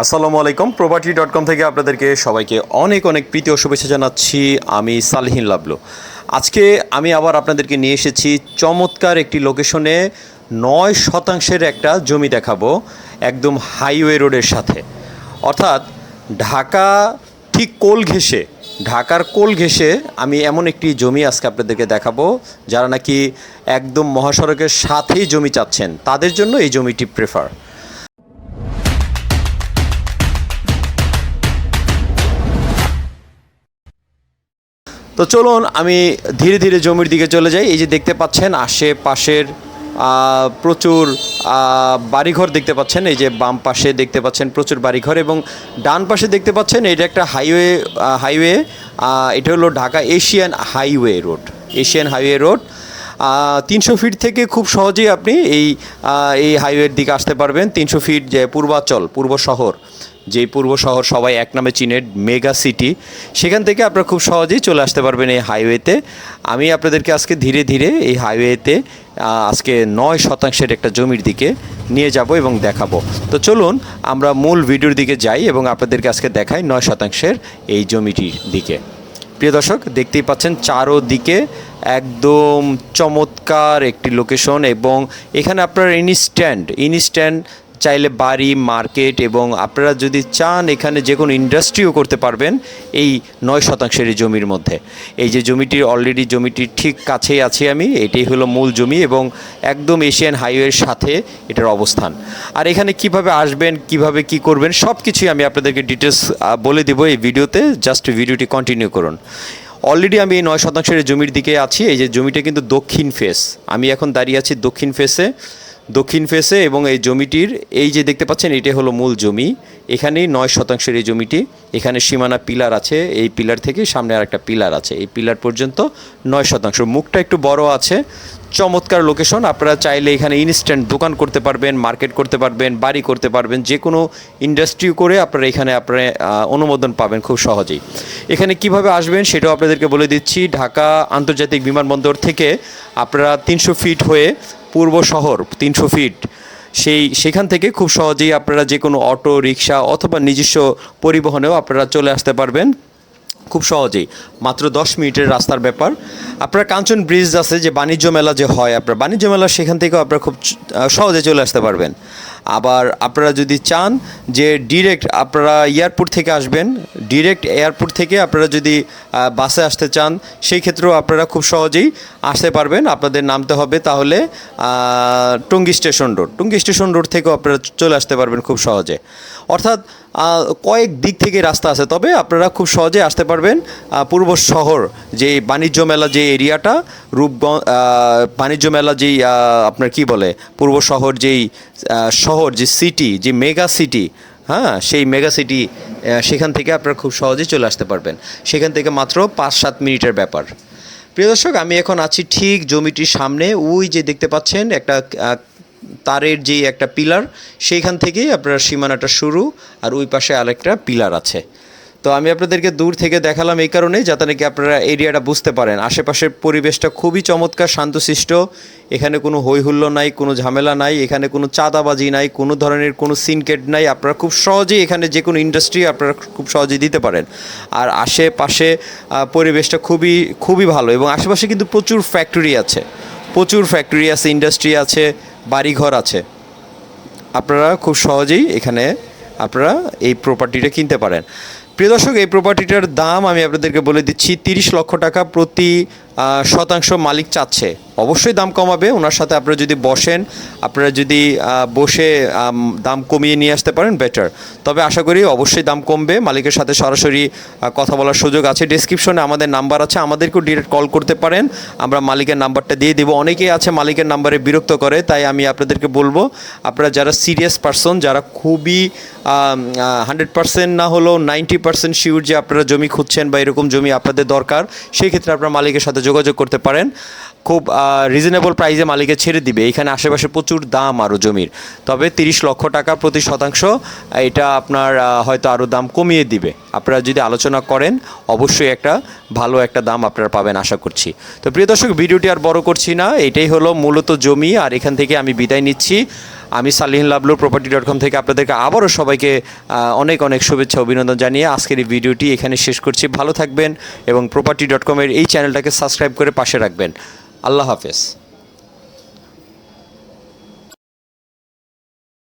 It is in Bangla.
আসসালামু আলাইকুম। প্রপার্টি ডট কম থেকে আপনাদেরকে সবাইকে অনেক অনেক প্রীতি ও শুভেচ্ছা জানাচ্ছি। আমি সালহীন লাবলু। আজকে আমি আবার আপনাদেরকে নিয়ে এসেছি চমৎকার একটি লোকেশনে নয় শতাংশের একটা জমি দেখাবো একদম হাইওয়ে রোডের সাথে। অর্থাৎ ঢাকা ঠিক কোল ঘেঁষে, ঢাকার কোল ঘেঁষে আমি এমন একটি জমি আজকে আপনাদেরকে দেখাবো, যারা নাকি একদম মহাসড়কের সাথেই জমি চাচ্ছেন, তাদের জন্য এই জমিটি প্রেফার তো চলুন, আমি ধীরে ধীরে জমির দিকে চলে যাই। এই যে দেখতে পাচ্ছেন, আশেপাশের প্রচুর বাড়িঘর দেখতে পাচ্ছেন। এই যে বাম পাশে দেখতে পাচ্ছেন প্রচুর বাড়িঘর এবং ডান পাশে দেখতে পাচ্ছেন এটা একটা হাইওয়ে হাইওয়ে এটা হলো Dhaka Asian highway road, Asian highway road. তিনশো ফিট থেকে খুব সহজেই আপনি এই এই হাইওয়ের দিকে আসতে পারবেন। তিনশো ফিট যে পূর্বাচল, পূর্ব শহর, যেই পূর্ব শহর সবাই এক নামে চিনে, মেগা সিটি সেখান থেকে আপনারা খুব সহজেই চলে আসতে পারবেন এই হাইওয়েতে আমি আপনাদেরকে আজকে ধীরে ধীরে এই হাইওয়েতে আজকে নয় শতাংশের একটা জমির দিকে নিয়ে যাব এবং দেখাবো। তো চলুন, আমরা মূল ভিডিওর দিকে যাই এবং আপনাদেরকে আজকে দেখাই নয় শতাংশের এই জমিটির দিকে। প্রিয় দর্শক, দেখতেই পাচ্ছেন চারোদিকে একদম চমৎকার একটি লোকেশন এবং এখানে আপনার ইনস্ট্যান্ট ইনস্ট্যান্ট চাইলে বাড়ি মার্কেট এবং আপনারা যদি চান এখানে যে কোনো ইন্ডাস্ট্রিও করতে পারবেন এই নয় শতাংশের এই জমির মধ্যে। এই যে জমিটির অলরেডি জমিটির ঠিক কাছেই আছি আমি, এটাই হলো মূল জমি এবং একদম এশিয়ান হাইওয়ের সাথে এটার অবস্থান। আর এখানে কীভাবে আসবেন, কীভাবে কি করবেন সব কিছুই আমি আপনাদেরকে ডিটেলস বলে দেবো এই ভিডিওতে জাস্ট ভিডিওটি কন্টিনিউ করুন। অলরেডি আমি এই নয় শতাংশের জমির দিকে আছি, এই যে জমিটা কিন্তু দক্ষিণ ফেস আমি এখন দাঁড়িয়ে আছি দক্ষিণ ফেসে দক্ষিণ ফেসে এবং এই জমিটির, এই যে দেখতে পাচ্ছেন এটাই হলো মূল জমি। এখানেই নয় শতাংশের এই জমিটি। এখানে সীমানা পিলার আছে, এই পিলার থেকে সামনে আর একটা পিলার আছে। এই পিলার পর্যন্ত নয় শতাংশ। মুখটা একটু বড় আছে। চমৎকার লোকেশন আপনারা চাইলে এখানে ইনস্ট্যান্ট দোকান করতে পারবেন মার্কেট করতে পারবেন, বাড়ি করতে পারবেন যে কোনো ইন্ডাস্ট্রি করে আপনারা এখানে আপনারা অনুমোদন পাবেন খুব সহজেই। এখানে কীভাবে আসবেন সেটাও আপনাদেরকে বলে দিচ্ছি। ঢাকা আন্তর্জাতিক বিমানবন্দর থেকে আপনারা তিনশো ফিট হয়ে পূর্ব শহর, তিনশো ফিট সেই, সেখান থেকে খুব সহজেই আপনারা যে কোনো অটো, রিক্সা অথবা নিজস্ব পরিবহনেও আপনারা চলে আসতে পারবেন। খুব সহজেই, মাত্র দশ মিনিটের রাস্তার ব্যাপার। আপনার কাঞ্চন ব্রিজ আছে যে বাণিজ্য মেলা যে হয়, আপনার বাণিজ্য মেলা সেখান থেকেও আপনারা খুব সহজে চলে আসতে পারবেন। আবার আপনারা যদি চান যে ডিরেক্ট আপনারা এয়ারপোর্ট থেকে আসবেন ডিরেক্ট এয়ারপোর্ট থেকে আপনারা যদি বাসে আসতে চান, সেই ক্ষেত্রেও আপনারা খুব সহজেই আসতে পারবেন। আপনাদের নামতে হবে তাহলে Tongi station road. Tongi station road থেকেও আপনারা চলে আসতে পারবেন খুব সহজে। অর্থাৎ কয়েক দিক থেকে রাস্তা আছে, তবে আপনারা খুব সহজে আসতে পারবেন পূর্ব শহর যে বাণিজ্য মেলা যে এরিয়াটা, রূপগঞ্জ বাণিজ্য মেলা যেই আপনার কি বলে, পূর্ব শহর যেই শহর, যে সিটি যে মেগা সিটি হ্যাঁ সেই মেগা সিটি সেখান থেকে আপনারা খুব সহজেই চলে আসতে পারবেন। সেখান থেকে মাত্র পাঁচ সাত মিনিটের ব্যাপার। প্রিয় দর্শক, আমি এখন আছি ঠিক জমিটির সামনে। ওই যে দেখতে পাচ্ছেন, একটা তারের যে একটা পিলার, সেইখান থেকেই আপনার সীমানাটা শুরু, আর ওই পাশে আরেকটা পিলার আছে। তো আমি আপনাদেরকে দূর থেকে দেখালাম এই কারণে যাতে নাকি আপনারা এরিয়াটা বুঝতে পারেন। আশেপাশের পরিবেশটা খুবই চমৎকার, শান্তশিষ্ট। এখানে কোনো হইহুল্লো নাই, কোনো ঝামেলা নাই, এখানে কোনো চাঁদাবাজি নাই, কোনো ধরনের কোনো সিনকেট নাই। আপনারা খুব সহজেই এখানে যে কোনো ইন্ডাস্ট্রি আপনারা খুব সহজেই দিতে পারেন। আর আশেপাশে পরিবেশটা খুবই খুবই ভালো এবং আশেপাশে কিন্তু প্রচুর ফ্যাক্টরি আছে। প্রচুর ফ্যাক্টরি আছে ইন্ডাস্ট্রি আছে, বাড়িঘর আছে। আপনারা খুব সহজেই এখানে আপনারা এই প্রপার্টিটা কিনতে পারেন। প্রিয় দর্শক এই প্রপার্টিটার দাম আমি আপনাদেরকে বলে দিচ্ছি তিরিশ লক্ষ টাকা প্রতি শতাংশ মালিক চাচ্ছে। অবশ্যই দাম কমাবে, ওনার সাথে আপনারা যদি বসেন, আপনারা যদি বসে দাম কমিয়ে নিয়ে আসতে পারেন বেটার তবে আশা করি অবশ্যই দাম কমবে, মালিকের সাথে সরাসরি কথা বলার সুযোগ আছে। ডিসক্রিপশনে আমাদের নাম্বার আছে, আমাদেরকেও ডিরেক্ট কল করতে পারেন। আমরা মালিকের নাম্বারটা দিয়ে দিব। অনেকেই আছে মালিকের নাম্বারে বিরক্ত করে, তাই আমি আপনাদেরকে বলব, আপনারা যারা সিরিয়াস পারসন যারা খুবই হান্ড্রেড পার্সেন্ট না হলেও নাইনটি পার্সেন্ট শিওর যে আপনারা জমি খুঁজছেন বা এরকম জমি আপনাদের দরকার, সেই ক্ষেত্রে আপনারা মালিকের সাথে যোগাযোগ করতে পারেন। খুব রিজনেবল প্রাইসে মালিকে ছেড়ে দিবে। এখানে আশেপাশে প্রচুর দাম আরও জমির। তবে তিরিশ লক্ষ টাকা প্রতি শতাংশ এটা আপনার হয়তো আরও দাম কমিয়ে দিবে। আপনারা যদি আলোচনা করেন, অবশ্যই একটা ভালো একটা দাম আপনারা পাবেন আশা করছি। তো প্রিয় দর্শক, ভিডিওটি আর বড় করছি না। এটাই হলো মূলত জমি। আর এখান থেকে আমি বিদায় নিচ্ছি। আমি Salihin Lablu property dot com থেকে আপনাদেরকে আবারও সবাইকে অনেক অনেক শুভেচ্ছা, অভিনন্দন জানিয়ে আজকের এই ভিডিওটি এখানে শেষ করছি। ভালো থাকবেন এবং প্রপার্টি ডট কমের এই চ্যানেলটাকে সাবস্ক্রাইব করে পাশে রাখবেন। আল্লাহ হাফেজ।